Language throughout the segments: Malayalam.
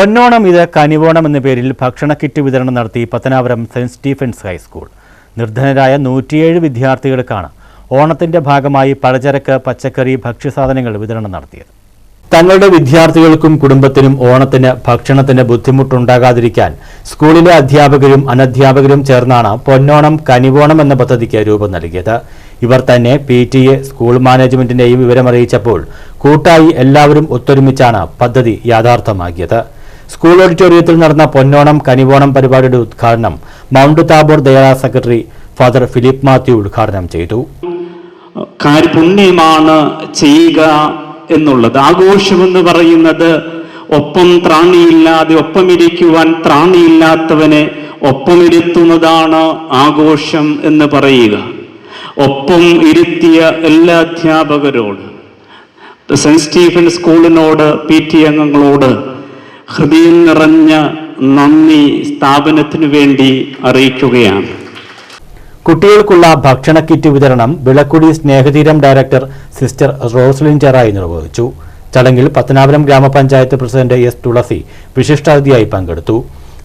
പൊന്നോണം ഇത് കനിവോണം എന്ന പേരിൽ ഭക്ഷണ കിറ്റ് വിതരണം നടത്തി പത്തനാപുരം സെന്റ് സ്റ്റീഫൻസ് ഹൈസ്കൂൾ. നിർധനരായ നൂറ്റിയേഴ് വിദ്യാർത്ഥികൾക്കാണ് ഓണത്തിന്റെ ഭാഗമായി പലചരക്ക് പച്ചക്കറി ഭക്ഷ്യസാധനങ്ങൾ വിതരണം നടത്തിയത്. തങ്ങളുടെ വിദ്യാർത്ഥികൾക്കും കുടുംബത്തിനും ഓണത്തിന് ഭക്ഷണത്തിന് ബുദ്ധിമുട്ടുണ്ടാകാതിരിക്കാൻ സ്കൂളിലെ അധ്യാപകരും അനധ്യാപകരും ചേർന്നാണ് പൊന്നോണം കനിവോണം എന്ന പദ്ധതിക്ക് രൂപം നൽകിയത്. ഇവർ തന്നെ പി ടി എ സ്കൂൾ മാനേജ്മെന്റിന്റെയും വിവരമറിയിച്ചപ്പോൾ കൂട്ടായി എല്ലാവരും ഒത്തൊരുമിച്ചാണ് പദ്ധതി യാഥാർത്ഥ്യമാക്കിയത്. സ്കൂൾ ഓഡിറ്റോറിയത്തിൽ നടന്ന പൊന്നോണം കനിവോണം പരിപാടിയുടെ ഉദ്ഘാടനം മൗണ്ട് താബോർ ദയാ സെക്രട്ടറി ഫാദർ ഫിലിപ്പ് മാത്യു ഉദ്ഘാടനം ചെയ്തു. പുണ്യമാണ് ചെയ്യുക എന്നുള്ളത്. ആഘോഷമെന്ന് പറയുന്നത് ഒപ്പം ത്രാണിയില്ലാതെ ഒപ്പമിരിക്കുവാൻ ത്രാണിയില്ലാത്തവനെ ഒപ്പമിരുത്തുന്നതാണ് ആഘോഷം എന്ന് പറയുക. ഒപ്പം ഇരുത്തിയ എല്ലാ അധ്യാപകരോട് സെന്റ് സ്റ്റീഫൻ സ്കൂളിനോട് പി ടി അംഗങ്ങളോട് ഹൃദയം നിറഞ്ഞ നന്ദി സ്ഥാപനത്തിനു വേണ്ടി അറിയിക്കുകയാണ്. കുട്ടികൾക്കുള്ള ഭക്ഷണ കിറ്റ് വിതരണം വിളക്കുടി സ്നേഹതീരം ഡയറക്ടർ സിസ്റ്റർ റോസ്ലിൻ ചെറായി നിർവഹിച്ചു. ചടങ്ങിൽ പത്തനാപുരം ഗ്രാമപഞ്ചായത്ത് പ്രസിഡന്റ് എസ് തുളസി വിശിഷ്ടാതിഥിയായി പങ്കെടുത്തു.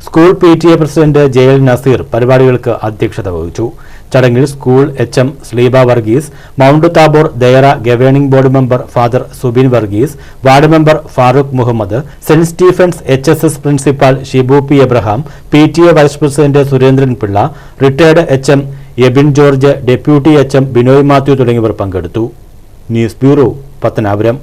School P T A president J L Naseer പരിപാടികൾക്ക് അധ്യക്ഷത വഹിച്ചു. ചടങ്ങിൽ school H M Sleeba Varghese Mount Tabor Dayara governing board member father Subin Varghese ward member Farooq Muhammad Saint Stephen's H S S principal Shibu P Abraham P T A vice president Surendran Pillai retired H M Abin George deputy H M Binoy Mathew തുടങ്ങിയവർ പങ്കെടുത്തു. News bureau Pathanapuram.